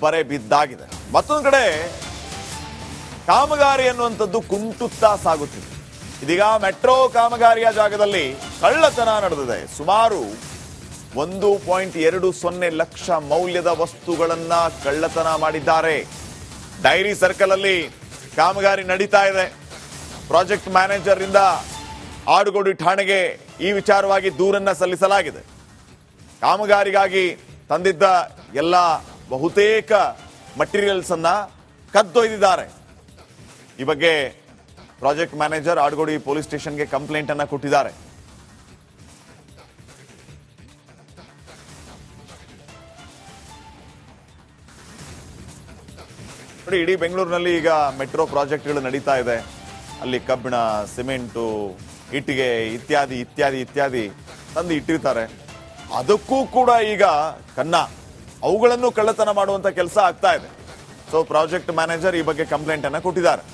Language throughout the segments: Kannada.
ಬರೆ ಬಿದ್ದಾಗಿದೆ. ಮತ್ತೊಂದು ಕಡೆ, ಕಾಮಗಾರಿ ಅನ್ನುವಂಥದ್ದು ಕುಂಟುತ್ತಾ ಸಾಗುತ್ತಿದೆ. ಇದೀಗ ಮೆಟ್ರೋ ಕಾಮಗಾರಿಯ ಜಾಗದಲ್ಲಿ ಕಳ್ಳತನ ನಡೆದಿದೆ. ಸುಮಾರು ಒಂದು ಪಾಯಿಂಟ್ ಎರಡು ಸೊನ್ನೆ ಲಕ್ಷ ಮೌಲ್ಯದ ವಸ್ತುಗಳನ್ನ ಕಳ್ಳತನ ಮಾಡಿದ್ದಾರೆ. ಡೈರಿ ಸರ್ಕಲ್ ಅಲ್ಲಿ ಕಾಮಗಾರಿ ನಡೀತಾ ಇದೆ. ಪ್ರಾಜೆಕ್ಟ್ ಮ್ಯಾನೇಜರ್ ಇಂದ ಆಡುಗೋಡಿ ಠಾಣೆಗೆ ಈ ವಿಚಾರವಾಗಿ ದೂರನ್ನ ಸಲ್ಲಿಸಲಾಗಿದೆ. ಕಾಮಗಾರಿಗಾಗಿ ತಂದಿದ್ದ ಎಲ್ಲ ಬಹುತೇಕ ಮಟೀರಿಯಲ್ಸ್ ಅನ್ನ ಕದ್ದೊಯ್ದಿದ್ದಾರೆ. ಈ ಬಗ್ಗೆ ಪ್ರಾಜೆಕ್ಟ್ ಮ್ಯಾನೇಜರ್ ಆಡ್ಗೋಡಿ ಪೊಲೀಸ್ ಸ್ಟೇಷನ್ಗೆ ಕಂಪ್ಲೇಂಟ್ ಅನ್ನ ಕೊಟ್ಟಿದ್ದಾರೆ. ನೋಡಿ, ಇಡೀ ಬೆಂಗಳೂರಿನಲ್ಲಿ ಈಗ ಮೆಟ್ರೋ ಪ್ರಾಜೆಕ್ಟ್ಗಳು ನಡೀತಾ ಇದೆ. ಅಲ್ಲಿ ಕಬ್ಬಿಣ, ಸಿಮೆಂಟು, ಇಟ್ಟಿಗೆ ಇತ್ಯಾದಿ ಇತ್ಯಾದಿ ಇತ್ಯಾದಿ ತಂದು ಇಟ್ಟಿರ್ತಾರೆ. ಅದಕ್ಕೂ ಕೂಡ ಈಗ ಕನ್ನ. ಅವುಗಳನ್ನು ಕಳ್ಳತನ ಮಾಡುವಂತ ಕೆಲಸ ಆಗ್ತಾ ಇದೆ. ಸೊ ಪ್ರಾಜೆಕ್ಟ್ ಮ್ಯಾನೇಜರ್ ಈ ಬಗ್ಗೆ ಕಂಪ್ಲೇಂಟ್ ಅನ್ನ ಕೊಟ್ಟಿದ್ದಾರೆ.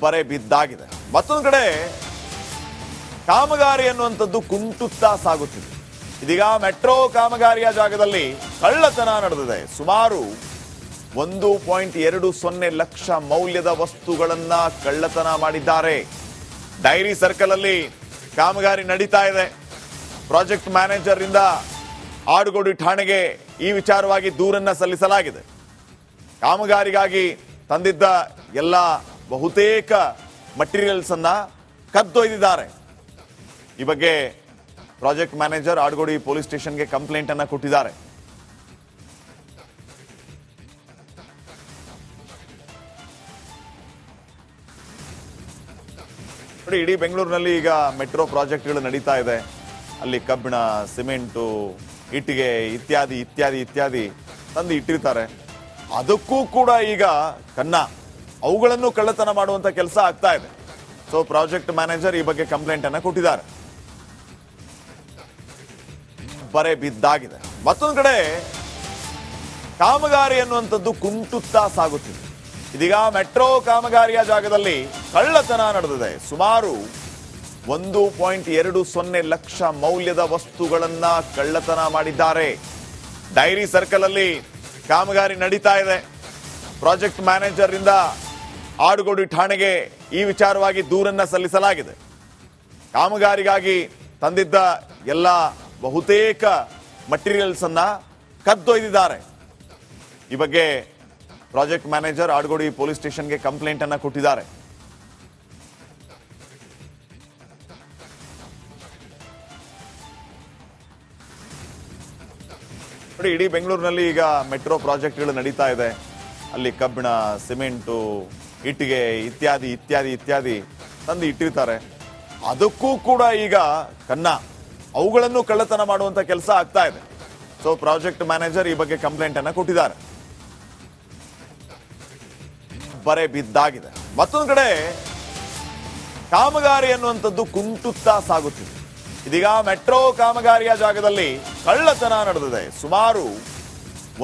ಬರೆ ಬಿದ್ದಾಗಿದೆ. ಮತ್ತೊಂದು ಕಡೆ, ಕಾಮಗಾರಿ ಅನ್ನುವಂಥದ್ದು ಕುಂಟುತ್ತಾ ಸಾಗುತ್ತಿದೆ. ಇದೀಗ ಮೆಟ್ರೋ ಕಾಮಗಾರಿಯ ಜಾಗದಲ್ಲಿ ಕಳ್ಳತನ ನಡೆದಿದೆ. ಸುಮಾರು ಒಂದು ಪಾಯಿಂಟ್ ಎರಡು ಸೊನ್ನೆ ಲಕ್ಷ ಮೌಲ್ಯದ ವಸ್ತುಗಳನ್ನ ಕಳ್ಳತನ ಮಾಡಿದ್ದಾರೆ. ಡೈರಿ ಸರ್ಕಲ್ ಅಲ್ಲಿ ಕಾಮಗಾರಿ ನಡೀತಾ ಇದೆ. ಪ್ರಾಜೆಕ್ಟ್ ಮ್ಯಾನೇಜರ್ ಇಂದ ಆಡುಗೋಡಿ ಠಾಣೆಗೆ ಈ ವಿಚಾರವಾಗಿ ದೂರನ್ನ ಸಲ್ಲಿಸಲಾಗಿದೆ. ಕಾಮಗಾರಿಗಾಗಿ ತಂದಿದ್ದ ಎಲ್ಲ ಬಹುತೇಕ ಮಟೀರಿಯಲ್ಸ್ ಅನ್ನ ಕದ್ದೊಯ್ದಿದ್ದಾರೆ. ಈ ಬಗ್ಗೆ ಪ್ರಾಜೆಕ್ಟ್ ಮ್ಯಾನೇಜರ್ ಆಡುಗೋಡಿ ಪೊಲೀಸ್ ಸ್ಟೇಷನ್ಗೆ ಕಂಪ್ಲೇಂಟ್ ಅನ್ನ ಕೊಟ್ಟಿದ್ದಾರೆ. ನೋಡಿ, ಇಡೀ ಬೆಂಗಳೂರಿನಲ್ಲಿ ಈಗ ಮೆಟ್ರೋ ಪ್ರಾಜೆಕ್ಟ್ಗಳು ನಡೀತಾ ಇದೆ. ಅಲ್ಲಿ ಕಬ್ಬಿಣ, ಸಿಮೆಂಟು ಇಟ್ಟಿಗೆ ಇತ್ಯಾದಿ ಇತ್ಯಾದಿ ಇತ್ಯಾದಿ ತಂದು ಇಟ್ಟಿರ್ತಾರೆ. ಅದಕ್ಕೂ ಕೂಡ ಈಗ ಕನ್ನ. ಅವುಗಳನ್ನು ಕಳ್ಳತನ ಮಾಡುವಂತ ಕೆಲಸ ಆಗ್ತಾ ಇದೆ. ಸೊ ಪ್ರಾಜೆಕ್ಟ್ ಮ್ಯಾನೇಜರ್ ಈ ಬಗ್ಗೆ ಕಂಪ್ಲೇಂಟ್ ಅನ್ನ ಕೊಟ್ಟಿದ್ದಾರೆ. ಬರೆ ಬಿದ್ದಾಗಿದೆ. ಮತ್ತೊಂದು ಕಡೆ, ಕಾಮಗಾರಿ ಅನ್ನುವಂಥದ್ದು ಕುಂಟುತ್ತಾ ಸಾಗುತ್ತಿದೆ. ಇದೀಗ ಮೆಟ್ರೋ ಕಾಮಗಾರಿಯ ಜಾಗದಲ್ಲಿ ಕಳ್ಳತನ ನಡೆದಿದೆ. ಸುಮಾರು ಒಂದು ಪಾಯಿಂಟ್ ಎರಡು ಸೊನ್ನೆ ಲಕ್ಷ ಮೌಲ್ಯದ ವಸ್ತುಗಳನ್ನ ಕಳ್ಳತನ ಮಾಡಿದ್ದಾರೆ. ಡೈರಿ ಸರ್ಕಲ್ ಅಲ್ಲಿ ಕಾಮಗಾರಿ ನಡೀತಾ ಇದೆ. ಪ್ರಾಜೆಕ್ಟ್ ಮ್ಯಾನೇಜರ್ ಇಂದ ಆಡುಗೋಡಿ ಠಾಣೆಗೆ ಈ ವಿಚಾರವಾಗಿ ದೂರನ್ನ ಸಲ್ಲಿಸಲಾಗಿದೆ. ಕಾಮಗಾರಿಗಾಗಿ ತಂದಿದ್ದ ಎಲ್ಲ ಬಹುತೇಕ ಮಟೀರಿಯಲ್ಸ್ ಅನ್ನ ಕದ್ದೊಯ್ದಿದ್ದಾರೆ. ಈ ಬಗ್ಗೆ ಪ್ರಾಜೆಕ್ಟ್ ಮ್ಯಾನೇಜರ್ ಆಡುಗೋಡಿ ಪೊಲೀಸ್ ಸ್ಟೇಷನ್ಗೆ ಕಂಪ್ಲೇಂಟ್ ಅನ್ನ ಕೊಟ್ಟಿದ್ದಾರೆ. ನೋಡಿ, ಇಡೀ ಬೆಂಗಳೂರಿನಲ್ಲಿ ಈಗ ಮೆಟ್ರೋ ಪ್ರಾಜೆಕ್ಟ್ಗಳು ನಡೀತಾ ಇದೆ. ಅಲ್ಲಿ ಕಬ್ಬಿಣ, ಸಿಮೆಂಟು, ಇಟ್ಟಿಗೆ ಇತ್ಯಾದಿ ಇತ್ಯಾದಿ ಇತ್ಯಾದಿ ತಂದು ಇಟ್ಟಿರ್ತಾರೆ. ಅದಕ್ಕೂ ಕೂಡ ಈಗ ಕನ್ನ. ಅವುಗಳನ್ನು ಕಳ್ಳತನ ಮಾಡುವಂತ ಕೆಲಸ ಆಗ್ತಾ ಇದೆ. ಸೊ ಪ್ರಾಜೆಕ್ಟ್ ಮ್ಯಾನೇಜರ್ ಈ ಬಗ್ಗೆ ಕಂಪ್ಲೇಂಟ್ ಅನ್ನ ಕೊಟ್ಟಿದ್ದಾರೆ. ಬರೆ ಬಿದ್ದಾಗಿದೆ. ಮತ್ತೊಂದು ಕಡೆ, ಕಾಮಗಾರಿ ಅನ್ನುವಂಥದ್ದು ಕುಂಟುತ್ತಾ ಸಾಗುತ್ತಿದೆ. ಇದೀಗ ಮೆಟ್ರೋ ಕಾಮಗಾರಿಯ ಜಾಗದಲ್ಲಿ ಕಳ್ಳತನ ನಡೆದಿದೆ. ಸುಮಾರು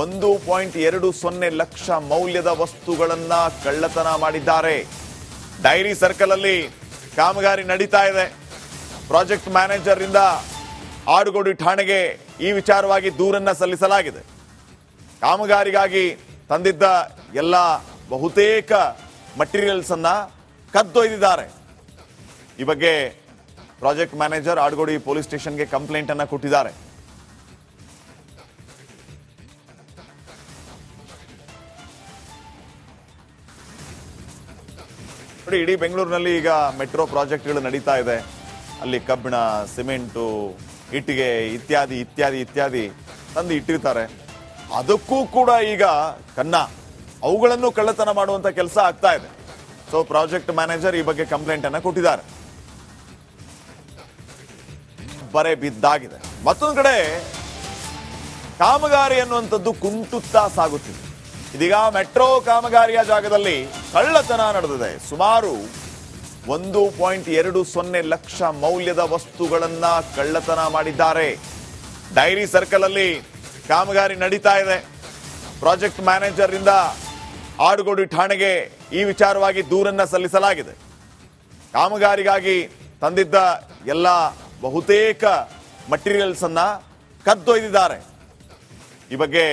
ಒಂದು ಪಾಯಿಂಟ್ ಎರಡು ಸೊನ್ನೆ ಲಕ್ಷ ಮೌಲ್ಯದ ವಸ್ತುಗಳನ್ನ ಕಳ್ಳತನ ಮಾಡಿದ್ದಾರೆ. ಡೈರಿ ಸರ್ಕಲ್ ಅಲ್ಲಿ ಕಾಮಗಾರಿ ನಡೀತಾ ಇದೆ. ಪ್ರಾಜೆಕ್ಟ್ ಮ್ಯಾನೇಜರ್ ಇಂದ ಆಡುಗೋಡಿ ಠಾಣೆಗೆ ಈ ವಿಚಾರವಾಗಿ ದೂರನ್ನ ಸಲ್ಲಿಸಲಾಗಿದೆ. ಕಾಮಗಾರಿಗಾಗಿ ತಂದಿದ್ದ ಎಲ್ಲ ಬಹುತೇಕ ಮಟೀರಿಯಲ್ಸ್ ಅನ್ನ ಕದ್ದೊಯ್ದಿದ್ದಾರೆ. ಈ ಬಗ್ಗೆ ಪ್ರಾಜೆಕ್ಟ್ ಮ್ಯಾನೇಜರ್ ಆಡ್ಗೋಡಿ ಪೊಲೀಸ್ ಸ್ಟೇಷನ್ಗೆ ಕಂಪ್ಲೇಂಟ್ ಅನ್ನ ಕೊಟ್ಟಿದ್ದಾರೆ. ನೋಡಿ, ಇಡೀ ಬೆಂಗಳೂರಿನಲ್ಲಿ ಈಗ ಮೆಟ್ರೋ ಪ್ರಾಜೆಕ್ಟ್ಗಳು ನಡೀತಾ ಇದೆ. ಅಲ್ಲಿ ಕಬ್ಬಿಣ, ಸಿಮೆಂಟು, ಇಟ್ಟಿಗೆ ಇತ್ಯಾದಿ ಇತ್ಯಾದಿ ಇತ್ಯಾದಿ ತಂದು ಇಟ್ಟಿರ್ತಾರೆ. ಅದಕ್ಕೂ ಕೂಡ ಈಗ ಕನ್ನ. ಅವುಗಳನ್ನು ಕಳ್ಳತನ ಮಾಡುವಂತ ಕೆಲಸ ಆಗ್ತಾ ಇದೆ. ಸೊ ಪ್ರಾಜೆಕ್ಟ್ ಮ್ಯಾನೇಜರ್ ಈ ಬಗ್ಗೆ ಕಂಪ್ಲೇಂಟ್ ಅನ್ನ ಕೊಟ್ಟಿದ್ದಾರೆ. ಬರೆ ಬಿದ್ದಾಗಿದೆ. ಮತ್ತೊಂದು ಕಡೆ, ಕಾಮಗಾರಿ ಅನ್ನುವಂಥದ್ದು ಕುಂಟುತ್ತಾ ಸಾಗುತ್ತಿದೆ. ಇದೀಗ ಮೆಟ್ರೋ ಕಾಮಗಾರಿಯ ಜಾಗದಲ್ಲಿ ಕಳ್ಳತನ ನಡೆದಿದೆ. ಸುಮಾರು ಒಂದು ಪಾಯಿಂಟ್ ಎರಡು ಸೊನ್ನೆ ಲಕ್ಷ ಮೌಲ್ಯದ ವಸ್ತುಗಳನ್ನ ಕಳ್ಳತನ ಮಾಡಿದ್ದಾರೆ. ಡೈರಿ ಸರ್ಕಲ್ ಅಲ್ಲಿ ಕಾಮಗಾರಿ ನಡೀತಾ ಇದೆ. ಪ್ರಾಜೆಕ್ಟ್ ಮ್ಯಾನೇಜರ್ ಇಂದ ಆಡುಗೋಡಿ ಠಾಣೆಗೆ ಈ ವಿಚಾರವಾಗಿ ದೂರನ್ನ ಸಲ್ಲಿಸಲಾಗಿದೆ. ಕಾಮಗಾರಿಗಾಗಿ ತಂದಿದ್ದ ಎಲ್ಲ ಬಹುತೇಕ ಮಟೀರಿಯಲ್ಸ್ ಅನ್ನ ಕದ್ದೊಯ್ದಿದ್ದಾರೆ. ಈ ಬಗ್ಗೆ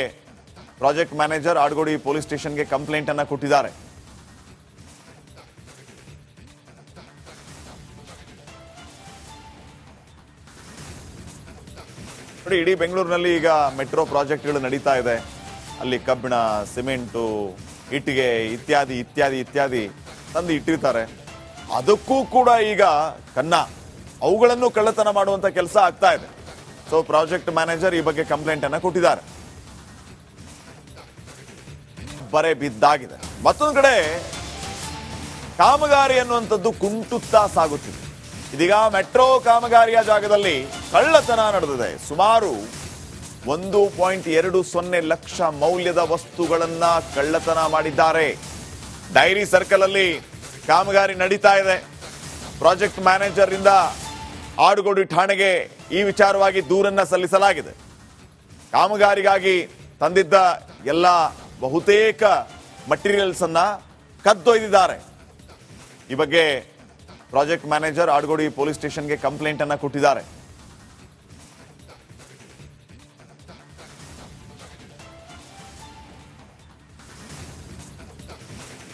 ಪ್ರಾಜೆಕ್ಟ್ ಮ್ಯಾನೇಜರ್ ಆಡ್ಗೋಡಿ ಪೊಲೀಸ್ ಸ್ಟೇಷನ್ಗೆ ಕಂಪ್ಲೇಂಟ್ ಅನ್ನ ಕೊಟ್ಟಿದ್ದಾರೆ. ನೋಡಿ, ಇಡೀ ಬೆಂಗಳೂರಿನಲ್ಲಿ ಈಗ ಮೆಟ್ರೋ ಪ್ರಾಜೆಕ್ಟ್ಗಳು ನಡೀತಾ ಇದೆ. ಅಲ್ಲಿ ಕಬ್ಬಿಣ, ಸಿಮೆಂಟು, ಇಟ್ಟಿಗೆ ಇತ್ಯಾದಿ ಇತ್ಯಾದಿ ಇತ್ಯಾದಿ ತಂದು ಇಟ್ಟಿರ್ತಾರೆ. ಅದಕ್ಕೂ ಕೂಡ ಈಗ ಕನ್ನ. ಅವುಗಳನ್ನು ಕಳ್ಳತನ ಮಾಡುವಂತ ಕೆಲಸ ಆಗ್ತಾ ಇದೆ. ಸೊ ಪ್ರಾಜೆಕ್ಟ್ ಮ್ಯಾನೇಜರ್ ಈ ಬಗ್ಗೆ ಕಂಪ್ಲೇಂಟ್ ಅನ್ನ ಕೊಟ್ಟಿದ್ದಾರೆ. ಬರೆ ಬಿದ್ದಾಗಿದೆ. ಮತ್ತೊಂದು ಕಡೆ, ಕಾಮಗಾರಿ ಅನ್ನುವಂಥದ್ದು ಕುಂಟುತ್ತಾ ಸಾಗುತ್ತಿದೆ. ಇದೀಗ ಮೆಟ್ರೋ ಕಾಮಗಾರಿಯ ಜಾಗದಲ್ಲಿ ಕಳ್ಳತನ ನಡೆದಿದೆ. ಸುಮಾರು ಒಂದು ಪಾಯಿಂಟ್ ಎರಡು ಸೊನ್ನೆ ಲಕ್ಷ ಮೌಲ್ಯದ ವಸ್ತುಗಳನ್ನ ಕಳ್ಳತನ ಮಾಡಿದ್ದಾರೆ. ಡೈರಿ ಸರ್ಕಲ್ ಅಲ್ಲಿ ಕಾಮಗಾರಿ ನಡೀತಾ ಇದೆ. ಪ್ರಾಜೆಕ್ಟ್ ಮ್ಯಾನೇಜರ್ ಇಂದ ಆಡುಗೋಡಿ ಠಾಣೆಗೆ ಈ ವಿಚಾರವಾಗಿ ದೂರನ್ನ ಸಲ್ಲಿಸಲಾಗಿದೆ. ಕಾಮಗಾರಿಗಾಗಿ ತಂದಿದ್ದ ಎಲ್ಲ ಬಹುತೇಕ ಮಟೀರಿಯಲ್ಸ್ ಅನ್ನ ಕದ್ದೊಯ್ದಿದ್ದಾರೆ. ಈ ಬಗ್ಗೆ ಪ್ರಾಜೆಕ್ಟ್ ಮ್ಯಾನೇಜರ್ ಆಡುಗೋಡಿ ಪೊಲೀಸ್ ಸ್ಟೇಷನ್ಗೆ ಕಂಪ್ಲೇಂಟ್ ಅನ್ನ ಕೊಟ್ಟಿದ್ದಾರೆ.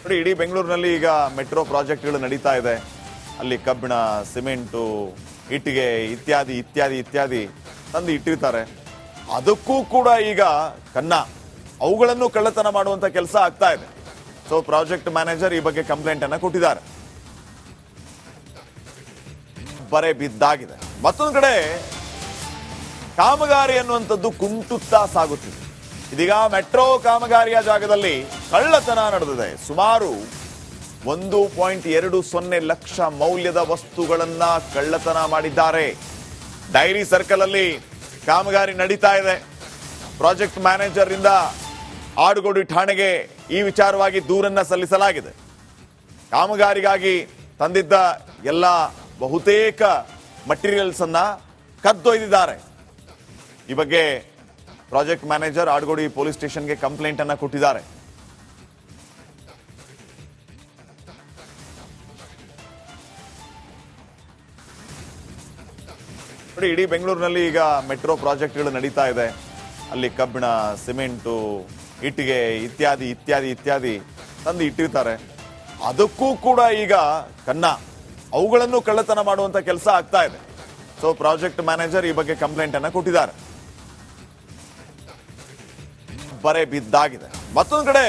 ನೋಡಿ, ಇಡೀ ಬೆಂಗಳೂರಿನಲ್ಲಿ ಈಗ ಮೆಟ್ರೋ ಪ್ರಾಜೆಕ್ಟ್ಗಳು ನಡೀತಾ ಇದೆ. ಅಲ್ಲಿ ಕಬ್ಬಿಣ, ಸಿಮೆಂಟು ಇಟ್ಟಿಗೆ ಇತ್ಯಾದಿ ಇತ್ಯಾದಿ ಇತ್ಯಾದಿ ತಂದು ಇಟ್ಟಿರ್ತಾರೆ. ಅದಕ್ಕೂ ಕೂಡ ಈಗ ಕನ್ನ. ಅವುಗಳನ್ನು ಕಳ್ಳತನ ಮಾಡುವಂತ ಕೆಲಸ ಆಗ್ತಾ ಇದೆ. ಸೊ ಪ್ರಾಜೆಕ್ಟ್ ಮ್ಯಾನೇಜರ್ ಈ ಬಗ್ಗೆ ಕಂಪ್ಲೇಂಟ್ ಅನ್ನ ಕೊಟ್ಟಿದ್ದಾರೆ. ಬರೆ ಬಿದ್ದಾಗಿದೆ. ಮತ್ತೊಂದು ಕಡೆ, ಕಾಮಗಾರಿ ಅನ್ನುವಂಥದ್ದು ಕುಂಟುತ್ತಾ ಸಾಗುತ್ತಿದೆ. ಇದೀಗ ಮೆಟ್ರೋ ಕಾಮಗಾರಿಯ ಜಾಗದಲ್ಲಿ ಕಳ್ಳತನ ನಡೆದಿದೆ. ಸುಮಾರು ಒಂದು ಪಾಯಿಂಟ್ ಎರಡು ಸೊನ್ನೆ ಲಕ್ಷ ಮೌಲ್ಯದ ವಸ್ತುಗಳನ್ನ ಕಳ್ಳತನ ಮಾಡಿದ್ದಾರೆ. ಡೈರಿ ಸರ್ಕಲ್ ಅಲ್ಲಿ ಕಾಮಗಾರಿ ನಡೀತಾ ಇದೆ. ಪ್ರಾಜೆಕ್ಟ್ ಮ್ಯಾನೇಜರ್ ಇಂದ ಆಡುಗೋಡಿ ಠಾಣೆಗೆ ಈ ವಿಚಾರವಾಗಿ ದೂರನ್ನ ಸಲ್ಲಿಸಲಾಗಿದೆ. ಕಾಮಗಾರಿಗಾಗಿ ತಂದಿದ್ದ ಎಲ್ಲ ಬಹುತೇಕ ಮಟೀರಿಯಲ್ಸ್ ಅನ್ನ ಕದ್ದೊಯ್ದಿದ್ದಾರೆ. ಈ ಬಗ್ಗೆ ಪ್ರಾಜೆಕ್ಟ್ ಮ್ಯಾನೇಜರ್ ಆಡ್ಗೋಡಿ ಪೊಲೀಸ್ ಸ್ಟೇಷನ್ಗೆ ಕಂಪ್ಲೇಂಟ್ ಅನ್ನ ಕೊಟ್ಟಿದ್ದಾರೆ. ನೋಡಿ, ಇಡೀ ಬೆಂಗಳೂರಿನಲ್ಲಿ ಈಗ ಮೆಟ್ರೋ ಪ್ರಾಜೆಕ್ಟ್ಗಳು ನಡೀತಾ ಇದೆ. ಅಲ್ಲಿ ಕಬ್ಬಿಣ, ಸಿಮೆಂಟು, ಇಟ್ಟಿಗೆ ಇತ್ಯಾದಿ ಇತ್ಯಾದಿ ಇತ್ಯಾದಿ ತಂದು ಇಟ್ಟಿರ್ತಾರೆ. ಅದಕ್ಕೂ ಕೂಡ ಈಗ ಕನ್ನ. ಅವುಗಳನ್ನು ಕಳ್ಳತನ ಮಾಡುವಂತ ಕೆಲಸ ಆಗ್ತಾ ಇದೆ. ಸೊ ಪ್ರಾಜೆಕ್ಟ್ ಮ್ಯಾನೇಜರ್ ಈ ಬಗ್ಗೆ ಕಂಪ್ಲೇಂಟ್ ಅನ್ನ ಕೊಟ್ಟಿದ್ದಾರೆ. ಬರೆ ಬಿದ್ದಾಗಿದೆ. ಮತ್ತೊಂದು ಕಡೆ,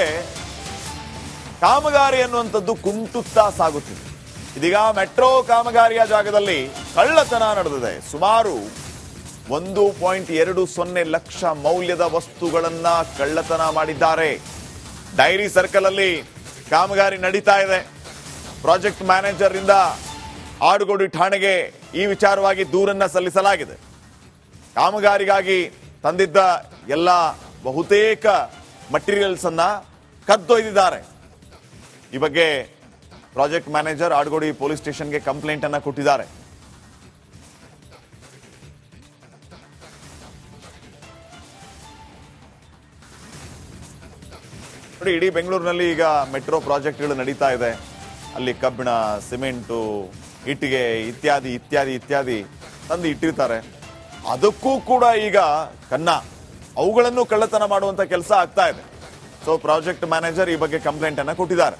ಕಾಮಗಾರಿ ಅನ್ನುವಂಥದ್ದು ಕುಂಟುತ್ತಾ ಸಾಗುತ್ತಿದೆ. ಇದೀಗ ಮೆಟ್ರೋ ಕಾಮಗಾರಿಯ ಜಾಗದಲ್ಲಿ ಕಳ್ಳತನ ನಡೆದಿದೆ. ಸುಮಾರು ಒಂದು ಪಾಯಿಂಟ್ ಎರಡು ಸೊನ್ನೆ ಲಕ್ಷ ಮೌಲ್ಯದ ವಸ್ತುಗಳನ್ನ ಕಳ್ಳತನ ಮಾಡಿದ್ದಾರೆ. ಡೈರಿ ಸರ್ಕಲ್ ಅಲ್ಲಿ ಕಾಮಗಾರಿ ನಡೀತಾ ಇದೆ. ಪ್ರಾಜೆಕ್ಟ್ ಮ್ಯಾನೇಜರ್ ಇಂದ ಆಡುಗೋಡಿ ಠಾಣೆಗೆ ಈ ವಿಚಾರವಾಗಿ ದೂರನ್ನ ಸಲ್ಲಿಸಲಾಗಿದೆ. ಕಾಮಗಾರಿಗಾಗಿ ತಂದಿದ್ದ ಎಲ್ಲ ಬಹುತೇಕ ಮಟೀರಿಯಲ್ಸ್ ಅನ್ನ ಕದ್ದೊಯ್ದಿದ್ದಾರೆ. ಈ ಬಗ್ಗೆ ಪ್ರಾಜೆಕ್ಟ್ ಮ್ಯಾನೇಜರ್ ಆಡ್ಗೋಡಿ ಪೊಲೀಸ್ ಸ್ಟೇಷನ್ಗೆ ಕಂಪ್ಲೇಂಟ್ ಅನ್ನ ಕೊಟ್ಟಿದ್ದಾರೆ. ನೋಡಿ, ಇಡೀ ಬೆಂಗಳೂರಿನಲ್ಲಿ ಈಗ ಮೆಟ್ರೋ ಪ್ರಾಜೆಕ್ಟ್ಗಳು ನಡೀತಾ ಇದೆ. ಅಲ್ಲಿ ಕಬ್ಬಿಣ, ಸಿಮೆಂಟು, ಇಟ್ಟಿಗೆ ಇತ್ಯಾದಿ ಇತ್ಯಾದಿ ಇತ್ಯಾದಿ ತಂದು ಇಟ್ಟಿರ್ತಾರೆ. ಅದಕ್ಕೂ ಕೂಡ ಈಗ ಕನ್ನ. ಅವುಗಳನ್ನು ಕಳ್ಳತನ ಮಾಡುವಂತ ಕೆಲಸ ಆಗ್ತಾ ಇದೆ. ಸೊ ಪ್ರಾಜೆಕ್ಟ್ ಮ್ಯಾನೇಜರ್ ಈ ಬಗ್ಗೆ ಕಂಪ್ಲೇಂಟ್ ಅನ್ನ ಕೊಟ್ಟಿದ್ದಾರೆ.